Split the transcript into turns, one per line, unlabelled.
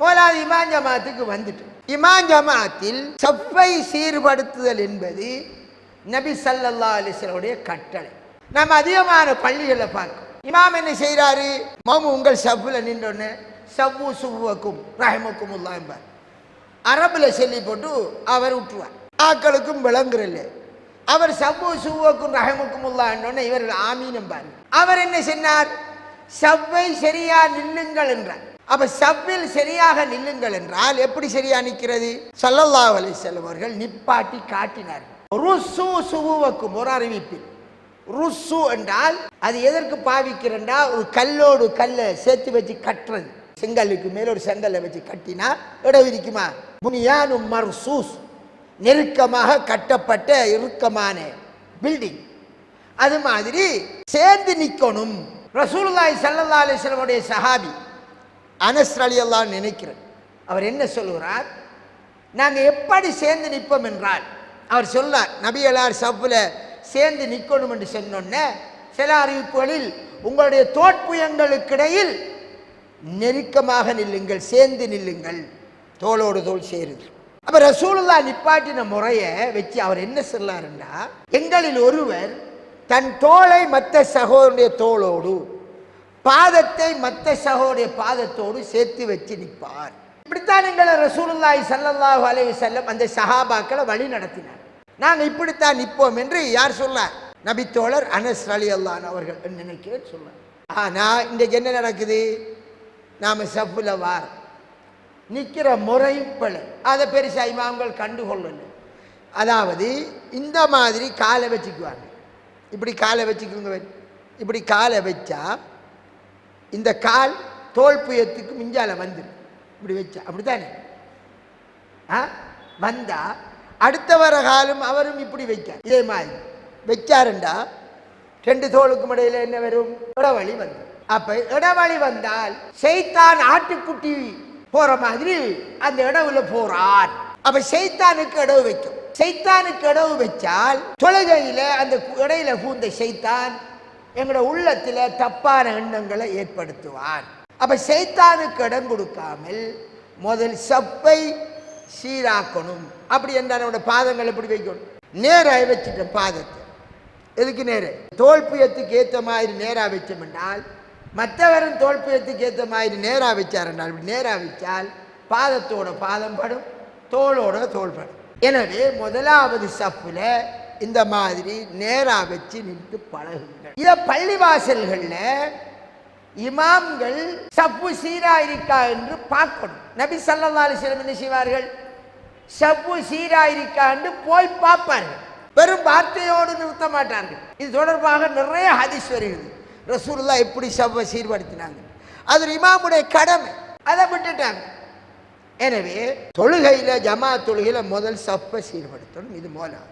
முதலாவது இமாம் ஜமாத்துக்கு வந்துட்டு. இமாம் ஜமாத்தில் சப்பை சீர்படுத்துதல் என்பது நபி ஸல்லல்லாஹு அலைஹி கட்டளை. நம்ம அதிகமான பள்ளிகளை பார்க்கும் இமாம் என்ன செய்கிறாரு மாமு உங்கள் சப்புல நின்றோன்னு சவ்வு சுவ்வக்கும் ரஹமக்கும் என்பார். அரபில் சொல்லி போட்டு அவர் விட்டுவார் ஆக்களுக்கும் விளங்குறல்ல அவர் சவ்வு சுவ்வக்கும் ரஹமுக்கும் என்னொன்னு இவர்கள் ஆமீன் என்பார் அவர் என்ன சொன்னார்? சவ்வை சரியா நில்லுங்கள் என்றார். அப்ப சவ்வில் சரியாக நில்லுங்கள் என்றால் எப்படி சரியா நிற்கிறது? சல்லல்லா வலை செல்வர்கள் நிப்பாட்டி காட்டினார் ருசு சுவுவக்கும் ஒரு அறிவிப்பில். ருசு என்றால் அது எதற்கு பாவிக்கிறண்டா ஒரு கல்லோடு கல்லை சேர்த்து வச்சு கட்டுறது. செங்கலுக்கு மேல ஒரு செங்கலை வச்சு கட்டினா இடம் இருக்குமா புனியானும் மர்சூஸ். நெருக்கமாக கட்டப்பட்ட இறுக்கமான பில்டிங். அது மாதிரி சேர்ந்து நிற்கணும் ரசூல்லாய் ஸல்லல்லாஹு அலிஸ்லமுடைய சஹாபி அனஸ் ரலியல்லாஹு நினைக்கிறேன். அவர் என்ன சொல்லுகிறார்? நாங்கள் எப்படி சேர்ந்து நிற்போம் என்றால் அவர் சொன்னார் நபியலார் சவ்வில் சேர்ந்து நிற்கணும் என்று சொன்னோன்னே சில அறிவிப்புகளில் உங்களுடைய தோற்புயங்களுக்கிடையில் நெருக்கமாக நில்லுங்கள் சேர்ந்து நில்லுங்கள் தோளோடு தோல் சேருது அப்ப ரசூலுல்லா நிப்பாட்டின முறையை வச்சு அவர் என்ன சொல்லாருன்னா எங்களில் ஒருவர் தன் தோளை மற்ற சகோதரனுடைய தோளோடு பாதத்தை மற்ற சகோடைய பாதத்தோடு சேர்த்து வச்சு நிற்பார். இப்படித்தான் எங்களை ரசூலுல்லாய் சல்லல்லாஹ் அலைஹி செல்லம் அந்த சஹாபாக்களை வழி நடத்தினார். நாங்கள் இப்படித்தான் நிற்போம் என்று யார் சொன்னார் நபித்தோழர் அனஸ் அலி அல்லான் அவர்கள் நினைக்கிறேன் சொன்னார் ஆனால் இன்றைக்கு என்ன நடக்குது? நாம் சஃபுல வார். நிற்கிற முறை பிழை அதை பெருசாக இமாம்கள் கண்டுகொள்ளணும் அதாவது இந்த மாதிரி காலை வச்சுக்குவாங்க. இப்படி காலை வச்சுக்குங்க. இப்படி காலை வச்சா இந்த கால் தோல் புயத்துக்கு மிஞ்சால வந்துடும் இப்படி வச்சா அப்படித்தானே? ஆ? வந்தா அடுத்த வர காலம் அவரும் இப்படி வைக்க இதே மாதிரி வச்சாருண்டா ரெண்டு தோளுக்கும் இடையில என்ன வரும்? இடவழி வந்து. அப்ப இடவழி வந்தால் செய்தான் ஆட்டுக்குட்டி போற மாதிரி அந்த இடவுல போறான் அப்ப செய்தானுக்கு இடவு வைக்கும். செய்தானுக்கு இடவு வச்சால் தொழுகையில அந்த இடையில பூந்த செய்தான் எங்களோட உள்ளத்தில் தப்பான எண்ணங்களை ஏற்படுத்துவான் அப்போ சைத்தானுக்கு இடம் கொடுக்காமல் முதல் சப்பை சீராக்கணும். அப்படி என்றால் நம்மளோட பாதங்கள் எப்படி வைக்கணும்? நேராக வச்சுட்டோம் பாதத்தை. எதுக்கு நேர? தோல்பியத்துக்கு ஏற்ற மாதிரி நேராக வச்சோம் என்றால் மற்றவரும் தோல்பியத்துக்கு ஏற்ற மாதிரி நேராக வச்சார் என்றால் இப்படி நேராக வச்சால் பாதத்தோட பாதம் படும் தோளோட தோல் படும். எனவே முதலாவது சப்பில் இந்த மாதிரி நேரா வச்சு நின்று பழகுங்கள். இத பள்ளிவாசல்கள்ல இமாம்கள் சப்பு சீரா இருக்கா என்று பார்க்கணும். நபி சல்லி சிலம் என்ன செய்வார்கள்? சப்பு சீரா இருக்கா என்று போய் பார்ப்பார்கள். வெறும் வார்த்தையோடு நிறுத்த மாட்டார்கள். இது தொடர்பாக நிறைய ஹதிஸ் வருகிறது. ரசூலுல்லாஹ் எப்படி சவ்வை சீர்படுத்தினாங்க? அது இமாமுடைய கடமை. அதை விட்டுட்டாங்க. எனவே தொழுகையில ஜமா தொழுகையில முதல் சப்பை சீர்படுத்தணும். இது மூலம்